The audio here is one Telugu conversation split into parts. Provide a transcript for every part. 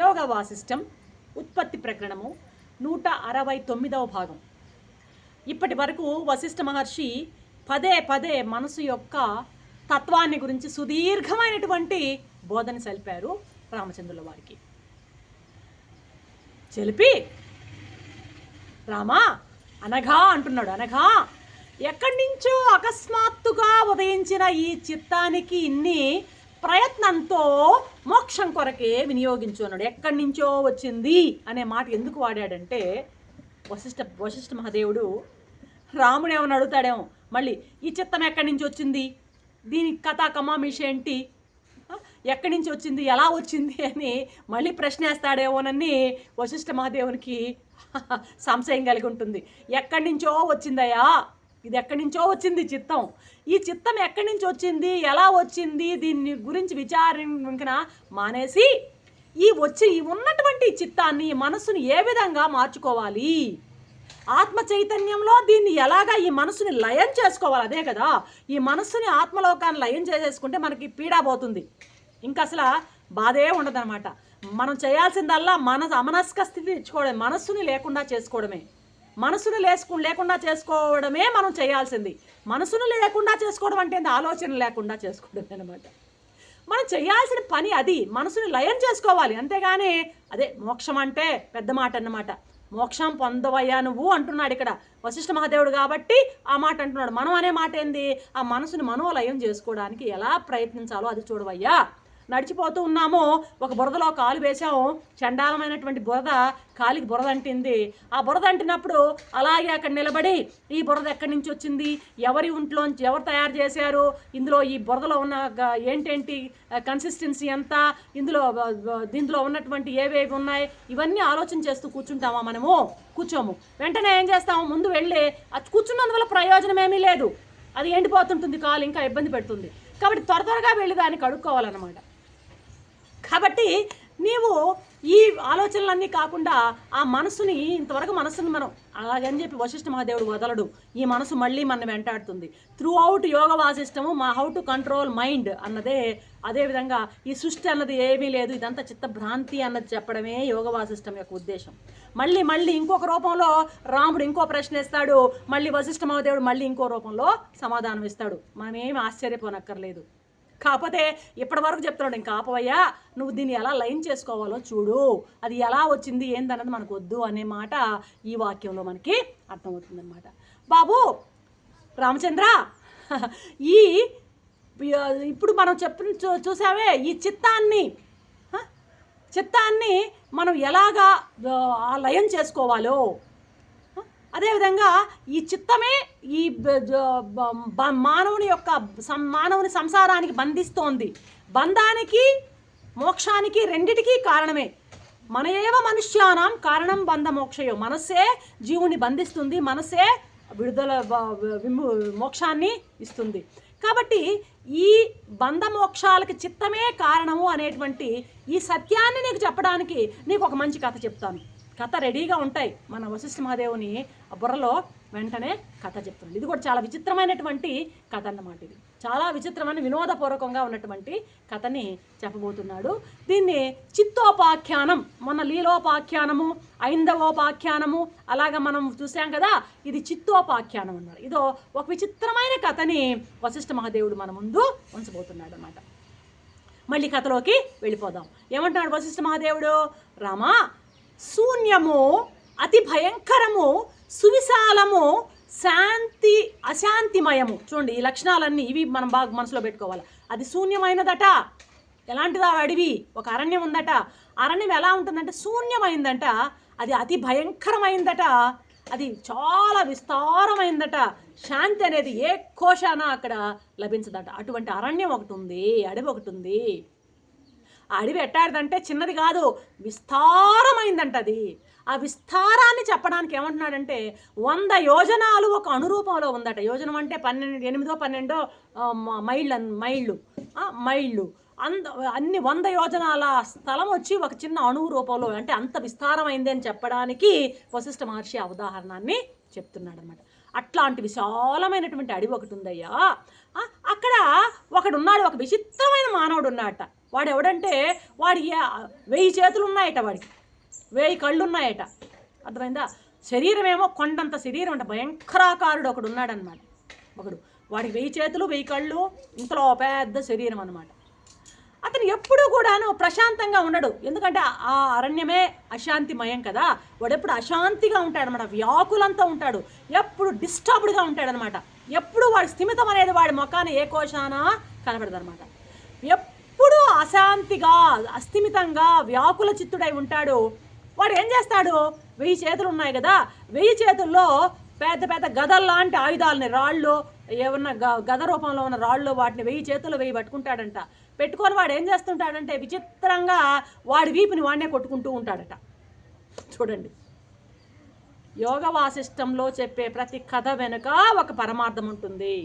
యోగ వాసిష్టం ఉత్పత్తి ప్రకరణము నూట అరవై తొమ్మిదవ భాగం. ఇప్పటి వరకు వశిష్ఠ మహర్షి పదే పదే మనసు యొక్క తత్వాన్ని గురించి సుదీర్ఘమైనటువంటి బోధన సలిపారు రామచంద్రుల వారికి. చెలిపి రామా అనఘా అంటున్నాడు అనఘా ఎక్కడి నుంచో అకస్మాత్తుగా ఉదయించిన ఈ చిత్తానికి ఇన్ని ప్రయత్నంతో మోక్షం కొరకే వినియోగించు అన్నాడు. ఎక్కడి నుంచో వచ్చింది అనే మాట ఎందుకు వాడాడంటే వశిష్ఠ వశిష్ఠ మహాదేవుడు రాముడు ఏమని అడుగుతాడేమో మళ్ళీ ఈ చిత్తం ఎక్కడి నుంచి వచ్చింది? దీని కథా కమామిష ఏంటి? ఎక్కడి నుంచి వచ్చింది? ఎలా వచ్చింది? అని మళ్ళీ ప్రశ్నేస్తాడేమోనని వశిష్ఠ మహాదేవునికి సంశయం కలిగి ఉంటుంది. ఎక్కడి నుంచో వచ్చిందయ్యా? ఇది ఎక్కడి నుంచో వచ్చింది చిత్తం. ఈ చిత్తం ఎక్కడి నుంచి వచ్చింది? ఎలా వచ్చింది? దీన్ని గురించి విచారించిన మానేసి ఈ వచ్చి ఈ ఉన్నటువంటి చిత్తాన్ని ఈ ఏ విధంగా మార్చుకోవాలి? ఆత్మ చైతన్యంలో దీన్ని ఎలాగా ఈ మనసుని లయం చేసుకోవాలి? అదే కదా ఈ మనస్సుని ఆత్మలోకాన్ని లయం చేసేసుకుంటే మనకి పీడా పోతుంది. ఇంకా అసలు బాధే ఉండదన్నమాట. మనం చేయాల్సిందల్లా మన అమనస్క స్థితి తెచ్చుకోవడమే మనస్సుని లేకుండా చేసుకోవడమే. మనసును లేసుకు లేకుండా చేసుకోవడమే మనం చేయాల్సింది. మనసును లేకుండా చేసుకోవడం అంటే ఏంది? ఆలోచన లేకుండా చేసుకోవడం అనమాట మనం చేయాల్సిన పని అది. మనసుని లయం చేసుకోవాలి. అంతేగాని అదే మోక్షం అంటే పెద్ద మాట అన్నమాట. మోక్షం పొందవయ్యా నువ్వు అంటున్నాడు ఇక్కడ వశిష్ఠ మహాదేవుడు కాబట్టి ఆ మాట అంటున్నాడు. మనం అనే మాట ఏంది? ఆ మనసుని మనోలయం చేసుకోవడానికి ఎలా ప్రయత్నించాలో అది చూడవయ్యా. నడిచిపోతూ ఉన్నాము ఒక బురదలో కాలు వేసాము చండాలమైనటువంటి బురద కాలికి బురద అంటింది. ఆ బురద అంటినప్పుడు అలాగే అక్కడ నిలబడి ఈ బురద ఎక్కడి నుంచి వచ్చింది? ఎవరి ఒంట్లోంచి ఎవరు తయారు చేశారు? ఇందులో ఈ బురదలో ఉన్న ఏంటేంటి కన్సిస్టెన్సీ ఎంత? ఇందులో దీంట్లో ఉన్నటువంటి ఏవేవి ఉన్నాయి? ఇవన్నీ ఆలోచన చేస్తూ కూర్చుంటామా మనము? కూర్చోము. వెంటనే ఏం చేస్తాము? ముందు వెళ్ళి అది కూర్చున్నందువల్ల ప్రయోజనం ఏమీ లేదు. అది ఎండిపోతుంటుంది కాలు ఇంకా ఇబ్బంది పెడుతుంది. కాబట్టి త్వర త్వరగా వెళ్ళి దాన్ని కడుక్కోవాలన్నమాట. కాబట్టి నీవు ఈ ఆలోచనలన్నీ కాకుండా ఆ మనసుని ఇంతవరకు మనసుని మనం అలాగని చెప్పి వశిష్ఠ మహాదేవుడు వదలడు. ఈ మనసు మళ్ళీ మన వెంటాడుతుంది. త్రూ అవుట్ యోగ వాసిష్టము మా హౌ టు కంట్రోల్ మైండ్ అన్నదే అదేవిధంగా ఈ సృష్టి అన్నది ఏమీ లేదు ఇదంతా చిత్త భ్రాంతి అన్నది చెప్పడమే యోగ వాసిష్టం యొక్క ఉద్దేశం. మళ్ళీ మళ్ళీ ఇంకొక రూపంలో రాముడు ఇంకో ప్రశ్న ఇస్తాడు మళ్ళీ వశిష్ఠ మహాదేవుడు మళ్ళీ ఇంకో రూపంలో సమాధానం ఇస్తాడు. మనమేమి ఆశ్చర్యపోనక్కర్లేదు. కాకపోతే ఇప్పటి వరకు చెప్తున్నాడు ఇంకా ఆపవయ్యా నువ్వు దీన్ని ఎలా లైన్ చేసుకోవాలో చూడు. అది ఎలా వచ్చింది ఏందన్నది మనకు వద్దు అనే మాట ఈ వాక్యంలో మనకి అర్థమవుతుందన్నమాట. బాబు రామచంద్ర ఈ ఇప్పుడు మనం చెప్పిన చూ చూసావే ఈ చిత్తాన్ని చిత్తాన్ని మనం ఎలాగా ఆ, లయం చేసుకోవాలో అదేవిధంగా ఈ చిత్తమే ఈ మానవుని యొక్క సం- మానవుని సంసారానికి బంధిస్తోంది. బంధానికి మోక్షానికి రెండిటికీ కారణమే. మన ఏవ మనుష్యానం కారణం బంధ మోక్షయో. మనస్సే జీవుని బంధిస్తుంది మనసే విడుదల విము- మోక్షాన్ని ఇస్తుంది. కాబట్టి ఈ బంధ మోక్షాలకి చిత్తమే కారణము అనేటువంటి ఈ సత్యాన్ని నీకు చెప్పడానికి నీకు ఒక మంచి కథ చెప్తాను. కథ రెడీగా ఉంటాయి. మన వశిష్ఠ మహాదేవుని ఆ బుర్రలో వెంటనే కథ చెప్తున్నాడు ఇది కూడా చాలా విచిత్రమైనటువంటి కథ అన్నమాట ఇది. చాలా విచిత్రమైన వినోదపూర్వకంగా ఉన్నటువంటి కథని చెప్పబోతున్నాడు. దీన్ని చిత్తోపాఖ్యానం మన లీలోపాఖ్యానము ఐందవోపాఖ్యానము అలాగా మనం చూసాం కదా ఇది చిత్తోపాఖ్యానం అన్నారు. ఇదో ఒక విచిత్రమైన కథని వశిష్ఠ మహాదేవుడు మన ముందు ఉంచబోతున్నాడు అనమాట మళ్ళీ కథలోకి వెళ్ళిపోదాం. ఏమంటున్నాడు వశిష్ఠ మహాదేవుడు? రామా శూన్యము అతి భయంకరము సువిశాలము శాంతి అశాంతిమయము. చూడండి ఈ లక్షణాలన్నీ ఇవి మనం బాగా మనసులో పెట్టుకోవాలి. అది శూన్యమైనదట. ఎలాంటిది ఆ అడవి ఒక అరణ్యం ఉందట. అరణ్యం ఎలా ఉంటుందంటే శూన్యమైందంట. అది అతి భయంకరమైందట. అది చాలా విస్తారమైందట. శాంతి అనేది ఏ కోశాన అక్కడ లభించదట. అటువంటి అరణ్యం ఒకటి ఉంది అడవి ఒకటి ఉంది. అడవి ఎట్టాడిదంటే చిన్నది కాదు విస్తారమైందంట అది. ఆ విస్తారాన్ని చెప్పడానికి ఏమంటున్నాడంటే వంద యోజనాలు ఒక అనురూపంలో ఉందట. యోజనం అంటే పన్నెండు ఎనిమిదో పన్నెండో మైళ్ళు మైళ్ళు మైళ్ళు. అంద అన్ని వంద యోజనాల స్థలం వచ్చి ఒక చిన్న అణువు రూపంలో అంటే అంత విస్తారమైంది అని చెప్పడానికి వశిష్ఠ మహర్షి ఆ ఉదాహరణాన్ని చెప్తున్నాడు అనమాట అట్లాంటి విశాలమైనటువంటి అడవి ఒకటి ఉందయ్యా. అక్కడ ఒకడు ఉన్నాడు ఒక విచిత్రమైన మానవుడు ఉన్నాడట వాడు ఎవడంటే వాడి వెయ్యి చేతులు ఉన్నాయట వాడికి. వెయ్యి కళ్ళు ఉన్నాయట అర్థమైందా? శరీరం ఏమో కొండంత శరీరం అంటే. భయంకరాకారుడు ఒకడు ఉన్నాడనమాట ఒకడు. వాడికి వెయ్యి చేతులు వెయ్యి కళ్ళు ఇంతలో పెద్ద శరీరం అనమాట అతను ఎప్పుడూ కూడాను ప్రశాంతంగా ఉండడు. ఎందుకంటే ఆ అరణ్యమే అశాంతిమయం కదా. వాడు ఎప్పుడు అశాంతిగా ఉంటాడనమాట వ్యాకులంతా ఉంటాడు. ఎప్పుడు డిస్టర్బ్డ్గా ఉంటాడనమాట ఎప్పుడు వాడి స్థిమితం అనేది వాడి మొఖాన ఏ కోశాన కనపడదనమాట ఎప్పుడు అశాంతిగా అస్థిమితంగా వ్యాకుల చిత్తుడై ఉంటాడు. వాడు ఏం చేస్తాడు? వెయ్యి చేతులు ఉన్నాయి కదా వెయ్యి చేతుల్లో పెద్ద పెద్ద గదల్లాంటి ఆయుధాలని రాళ్ళు ఏమన్నా గ గద రూపంలో ఉన్న రాళ్ళు వాటిని వెయ్యి చేతులు వెయ్యి పట్టుకుంటాడంట. పెట్టుకొని వాడు ఏం చేస్తుంటాడంటే విచిత్రంగా వాడి వీపుని వాడినే కొట్టుకుంటూ ఉంటాడట. చూడండి. యోగ వాసిష్టంలో చెప్పే ప్రతి కథ వెనుక ఒక పరమార్థం ఉంటుంది.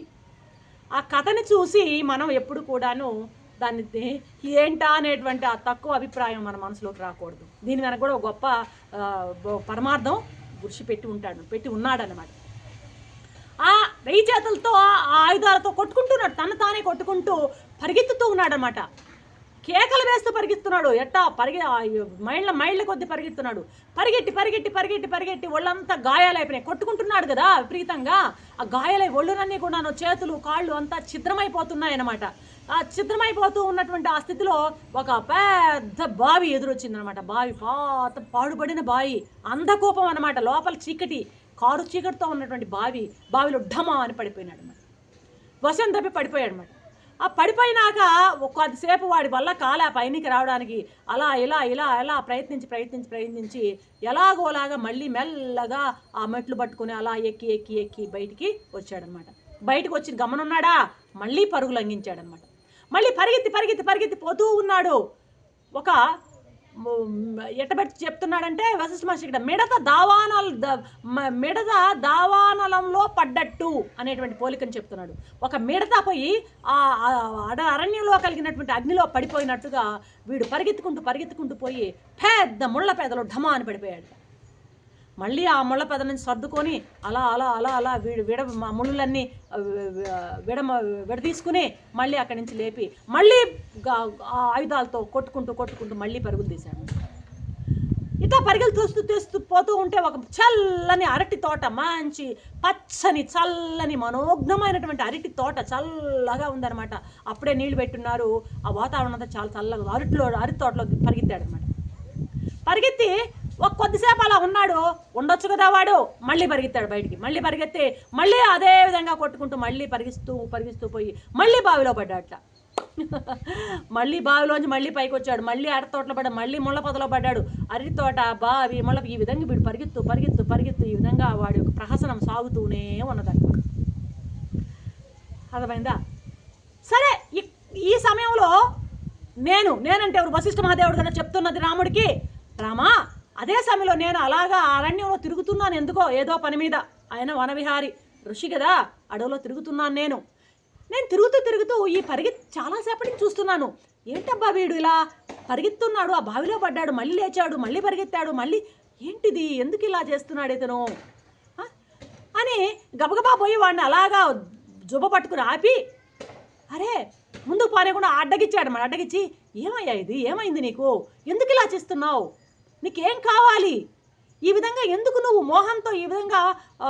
ఆ కథని చూసి మనం ఎప్పుడు కూడాను దాన్ని ఏంటా అనేటువంటి ఆ తక్కువ అభిప్రాయం మన మనసులోకి రాకూడదు. దీని వెనక కూడా ఒక గొప్ప పరమార్థం గుర్షి పెట్టి ఉంటాడు పెట్టి ఉన్నాడనమాట ఆ వెయ్యి చేతులతో ఆ ఆయుధాలతో కొట్టుకుంటున్నాడు తను తానే కొట్టుకుంటూ పరిగెత్తుతూ ఉన్నాడనమాట కేకలు వేస్తూ పరిగెత్తున్నాడు. ఎట్టా పరిగె మైళ్ళ మైళ్ళ కొద్ది పరిగెత్తున్నాడు. పరిగెట్టి పరిగెట్టి పరిగెట్టి పరిగెట్టి ఒళ్ళంతా గాయాలైపోయినాయి కొట్టుకుంటున్నాడు కదా విపరీతంగా. ఆ గాయాలై ఒళ్ళునన్నీ కూడాను చేతులు కాళ్ళు అంతా ఛిద్రమైపోతున్నాయన్నమాట. ఆ ఛిద్రమైపోతూ ఉన్నటువంటి ఆ స్థితిలో ఒక పెద్ద బావి ఎదురొచ్చిందనమాట బావి పాత పాడుపడిన బావి అంధకూపం అనమాట లోపల చీకటి కారు చీకటితో ఉన్నటువంటి బావి. బావిలో ఢమా అని పడిపోయినాడు అనమాట వశం తప్పి పడిపోయాడు అనమాట ఆ పడిపోయినాక కొద్దిసేపు వాడి వల్ల కాలే ఆ పైనికి రావడానికి అలా ఇలా ఇలా ఇలా ప్రయత్నించి ప్రయత్నించి ప్రయత్నించి ఎలాగోలాగా మళ్ళీ మెల్లగా ఆ మెట్లు పట్టుకుని అలా ఎక్కి ఎక్కి ఎక్కి బయటికి వచ్చాడనమాట. బయటకు వచ్చి గమనున్నాడా? మళ్ళీ పరుగు లంఘించాడనమాట. మళ్ళీ పరిగెత్తి పరిగెత్తి పరిగెత్తి పోతూ ఉన్నాడు. ఒక ఎట్టబెట్టి చెప్తున్నాడంటే వశిష్ఠ మహర్షి ఇక్కడ మిడత దావానల మిడత దావానలంలో పడ్డట్టు అనేటువంటి పోలికని చెప్తున్నాడు. ఒక మిడత పోయి ఆ అడ అరణ్యంలో కలిగినటువంటి అగ్నిలో పడిపోయినట్టుగా వీడు పరిగెత్తుకుంటూ పరిగెత్తుకుంటూ పోయి పెద్ద ముళ్ళ పేదలు ఢమా అని పడిపోయాడు. మళ్ళీ ఆ ముళ్ళ పెద నుంచి సర్దుకొని అలా అలా అలా అలా వీడు విడ మా ముళ్ళన్నీ విడ విడదీసుకుని మళ్ళీ అక్కడి నుంచి లేపి మళ్ళీ ఆయుధాలతో కొట్టుకుంటూ కొట్టుకుంటూ మళ్ళీ పరుగులు తీశాడు. ఇట్లా పరిగెలు తోస్తూ తీస్తూ పోతూ ఉంటే ఒక చల్లని అరటి తోట మంచి పచ్చని చల్లని మనోగ్నమైనటువంటి అరటి తోట చల్లగా ఉందన్నమాట. అప్పుడే నీళ్ళు పెట్టున్నారు. ఆ వాతావరణం అంతా చాలా చల్లగా అరటిలో అరటి తోటలో పరిగెత్తాడు అనమాట పరిగెత్తి ఒక కొద్దిసేపు అలా ఉన్నాడు ఉండొచ్చు కదా వాడు. మళ్ళీ పరిగెత్తాడు బయటికి. మళ్ళీ పరిగెత్తి మళ్ళీ అదే విధంగా కొట్టుకుంటూ మళ్ళీ పరిగిస్తూ పరిగిస్తూ పోయి మళ్ళీ బావిలో పడ్డాడట మళ్ళీ బావిలోంచి మళ్ళీ పైకి వచ్చాడు. మళ్ళీ అరతోటలో తోటలో పడ్డాడు మళ్ళీ ముళ్ళ పొదలో పడ్డాడు. అరటి తోట బావి ముళ్ళ ఈ విధంగా వీడు పరిగెత్తు పరిగెత్తు పరిగెత్తు ఈ విధంగా వాడి యొక్క ప్రహసనం సాగుతూనే ఉన్నదంట. అర్థమైందా? సరే ఈ- ఈ సమయంలో నేను నేనంటే ఎవరు? వశిష్ఠ మహాదేవుడు కన్నా చెప్తున్నది రాముడికి రామా? అదే సమయంలో నేను అలాగా అరణ్యంలో తిరుగుతున్నాను ఎందుకో ఏదో పని మీద. ఆయన వనవిహారి ఋషి కదా అడవిలో తిరుగుతున్నాను నేను. నేను తిరుగుతూ తిరుగుతూ ఈ పరిగెత్తి చాలాసేపటి నుంచి చూస్తున్నాను. ఏంటబ్బా వీడు ఇలా పరిగెత్తున్నాడు ఆ బావిలో పడ్డాడు మళ్ళీ లేచాడు మళ్ళీ పరిగెత్తాడు మళ్ళీ ఏంటిది ఎందుకు ఇలా చేస్తున్నాడు ఇతను? అని గబగబా పోయి వాడిని అలాగా జుబ పట్టుకుని ఆపి అరే ముందు పారేయకుండా అడ్డగిచ్చాడు మన అడ్డగిచ్చి ఏమయ్యా ఇది? ఏమైంది నీకు? ఎందుకు ఇలా చేస్తున్నావు? నీకేం కావాలి? ఈ విధంగా ఎందుకు నువ్వు మోహంతో ఈ విధంగా ఆ,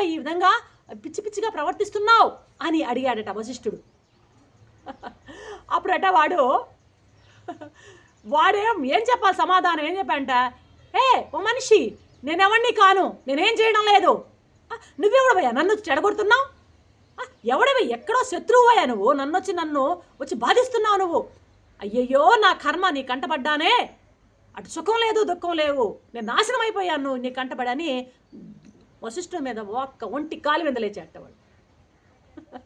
ఈ విధంగా పిచ్చి పిచ్చిగా ప్రవర్తిస్తున్నావు? అని అడిగాడట వశిష్ఠుడు. అప్పుడట వాడు వాడేం ఏం చెప్పాలి సమాధానం? ఏం చెప్పంట ఏ ఓ మనిషి నేనెవడిని కాను? నేనేం చేయడం లేదు. నువ్వెవడవయ్యా? నన్ను చెడగొడుతున్నావు? "ఆ, ఎవడవి? ఎక్కడో శత్రువయ్యా నువ్వు? నన్ను వచ్చి నన్ను వచ్చి బాధిస్తున్నావు నువ్వు? అయ్యయ్యో నా కర్మ నీ కంటపడ్డానే అటు సుఖం లేదు దుఃఖం లేవు. నేను నాశనం అయిపోయాను నీ కంటపడని వశిష్ఠుడి మీద ఒక్క ఒంటి కాలు మీద వాడు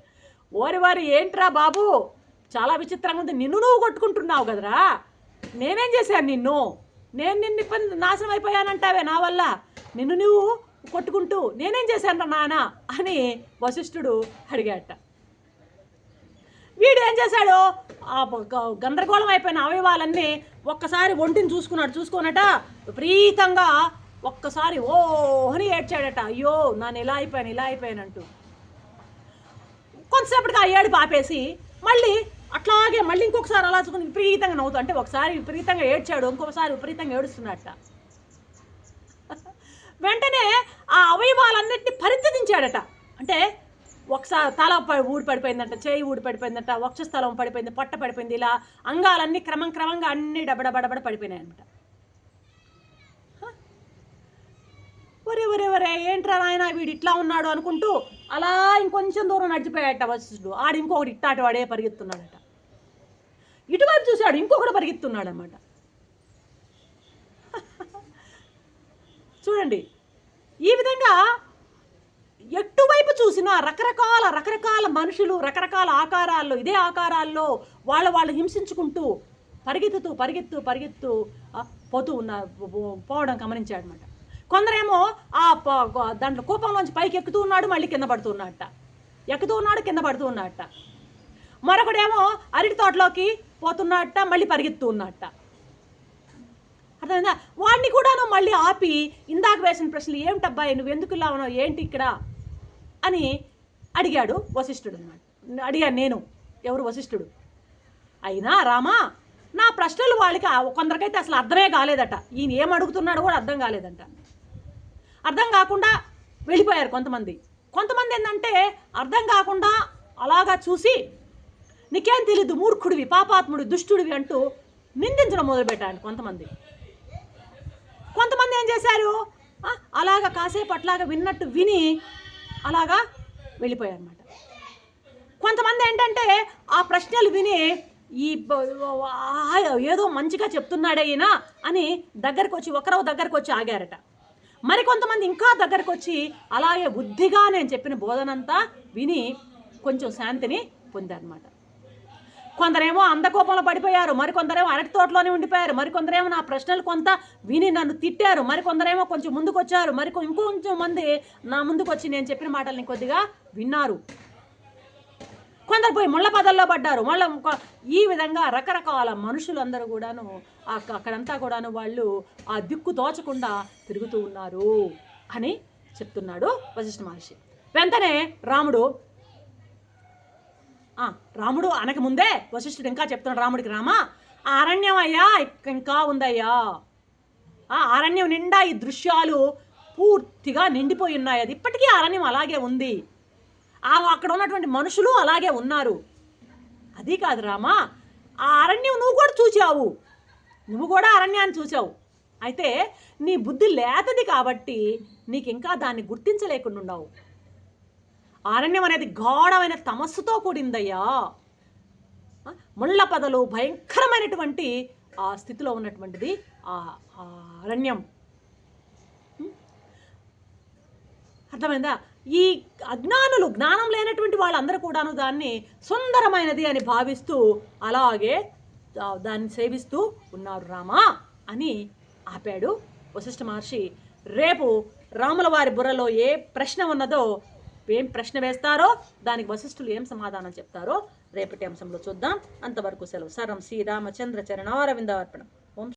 ఓరి వారి ఏంట్రా బాబు? చాలా విచిత్రంగా ఉంది. నిన్ను నువ్వు కొట్టుకుంటున్నావు కదరా? నేనేం చేశాను నిన్ను? నేను నిన్ను ఇబ్బంది నాశనం అయిపోయానంటావే నా వల్ల? నిన్ను నువ్వు కొట్టుకుంటూ నేనేం చేశాను నాన్న అని వశిష్ఠుడు అడిగాట వీడు ఏం చేశాడు? గందరగోళం అయిపోయిన అవయవాలన్నీ ఒక్కసారి ఒంటిని చూసుకున్నాడు చూసుకున్నట విపరీతంగా ఒక్కసారి ఓ అని ఏడ్చాడట. అయ్యో నన్ను ఇలా అయిపోయాను ఇలా అయిపోయానంటూ కొంతసేపటికి ఆ ఏడు పాపేసి మళ్ళీ అట్లాగే మళ్ళీ ఇంకొకసారి అలా చూసుకుని విపరీతంగా నవ్వుతూ అంటే ఒకసారి విపరీతంగా ఏడ్చాడు ఇంకొకసారి విపరీతంగా ఏడుస్తున్నట్ట వెంటనే ఆ అవయవాలన్నింటినీ పరిత్యజించాడట అంటే ఒకసారి తల ఊడి పడిపోయిందంట చేయి ఊడి పడిపోయిందంట వక్షస్థలం పడిపోయింది పొట్ట పడిపోయింది ఇలా అంగాలన్నీ క్రమం క్రమంగా అన్ని డబడబడబడ పడిపోయినాయి అనమాట ఒరే ఒరే ఒరే ఏంట్రా నాయన వీడు ఇట్లా ఉన్నాడు అనుకుంటూ అలా ఇంకొంచెం దూరం నడిచిపోయాట వశిష్ఠుడు. ఆడు ఇంకొకటి ఇట్టాటి వాడే పరిగెత్తున్నాడట. ఇటువైపు చూశాడు ఇంకొకటి పరిగెత్తున్నాడు అనమాట చూడండి ఈ విధంగా ఎటువైపు చూసినా రకరకాల రకరకాల మనుషులు రకరకాల ఆకారాల్లో ఇదే ఆకారాల్లో వాళ్ళ వాళ్ళు హింసించుకుంటూ పరిగెత్తుతూ పరిగెత్తు పరిగెత్తు పోతూ ఉన్న పో- పోవడం గమనించాడనమాట కొందరేమో ఆ దాంట్లో కూపంలోంచి పైకి ఎక్కుతూ ఉన్నాడు మళ్ళీ కింద పడుతూ ఉన్నట్ట ఎక్కుతూ ఉన్నాడు కింద పడుతూ ఉన్నట్ట మరొకడేమో అరటి తోటలోకి పోతున్నట్ట మళ్ళీ పరిగెత్తు ఉన్నట్ట అర్థమైందా? వాడిని కూడాను మళ్ళీ ఆపి ఇందాక వేసిన ప్రశ్నలు ఏమిటబ్బాయి నువ్వు ఎందుకు ఇలా ఉన్నావు? ఏంటి ఇక్కడ? అని అడిగాడు వశిష్ఠుడు. అనమాట అడిగాను నేను ఎవరు వశిష్ఠుడు? అయినా రామా నా ప్రశ్నలు వాళ్ళకి కొందరికైతే అసలు అర్థమే కాలేదట. ఈయన ఏం అడుగుతున్నాడో కూడా అర్థం కాలేదంట. అర్థం కాకుండా వెళ్ళిపోయారు కొంతమంది. కొంతమంది ఏంటంటే అర్థం కాకుండా అలాగా చూసి నీకేం తెలీదు మూర్ఖుడివి పాపాత్ముడి దుష్టుడివి అంటూ నిందించడం మొదలుపెట్టాడు కొంతమంది. కొంతమంది ఏం చేశారు? అలాగ అలాగా కాసేపు అట్లాగా విన్నట్టు విని అలాగా వెళ్ళిపోయారు అనమాట కొంతమంది ఏంటంటే ఆ ప్రశ్నలు విని ఈ ఏదో మంచిగా చెప్తున్నాడే ఈయన అని దగ్గరకు వచ్చి ఒకరో దగ్గరకు వచ్చి ఆగారట. మరి కొంతమంది ఇంకా దగ్గరకు వచ్చి అలాగే బుద్ధిగా నేను చెప్పిన బోధనంతా విని కొంచెం శాంతిని పొందారనమాట కొందరేమో అందకోపంలో పడిపోయారు మరికొందరేమో అరటి తోటలోనే ఉండిపోయారు మరికొందరేమో నా ప్రశ్నలు కొంత విని నన్ను తిట్టారు మరికొందరేమో కొంచెం ముందుకు వచ్చారు మరి ఇంకొంచెం మంది నా ముందుకు వచ్చి నేను చెప్పిన మాటల్ని కొద్దిగా విన్నారు. కొందరు పోయి ముళ్ళ పదల్లో పడ్డారు మళ్ళీ ఈ విధంగా రకరకాల మనుషులందరూ కూడాను అక్కడంతా కూడాను వాళ్ళు ఆ దిక్కు తోచకుండా తిరుగుతూ ఉన్నారు అని చెప్తున్నాడు వశిష్ఠ మహర్షి. వెంటనే రాముడు రాముడు అనక ముందే వశిష్ఠుడు ఇంకా చెప్తున్నాడు రాముడికి రామా ఆ అరణ్యం అయ్యా ఇంకా ఉందయ్యా. ఆ అరణ్యం నిండా ఈ దృశ్యాలు పూర్తిగా నిండిపోయి ఉన్నాయి. అది ఇప్పటికీ అరణ్యం అలాగే ఉంది. ఆ అక్కడ ఉన్నటువంటి మనుషులు అలాగే ఉన్నారు. అది కాదు రామా ఆ అరణ్యం నువ్వు కూడా చూచావు. నువ్వు కూడా అరణ్యాన్ని చూసావు అయితే నీ బుద్ధి లేతది కాబట్టి నీకు ఇంకా దాన్ని గుర్తించలేకుండా ఉన్నావు. అరణ్యం అనేది గాఢమైన తమస్సుతో కూడిందయ్యా. ముళ్ళ పదలు భయంకరమైనటువంటి ఆ స్థితిలో ఉన్నటువంటిది ఆ అరణ్యం. అర్థమైందా? ఈ అజ్ఞానులు జ్ఞానం లేనటువంటి వాళ్ళందరూ కూడాను దాన్ని సుందరమైనది అని భావిస్తూ అలాగే దాన్ని సేవిస్తూ ఉన్నారు రామా అని ఆపాడు వశిష్ఠ మహర్షి. రేపు రాముల వారి బుర్రలో ఏ ప్రశ్న ఉన్నదో ఏం ప్రశ్న వేస్తారో దానికి వశిష్ఠులు ఏం సమాధానం చెప్తారో రేపటి అంశంలో చూద్దాం. అంతవరకు సెలవు. సరం శ్రీరామచంద్ర చరణారవిందార్పణం. ఓం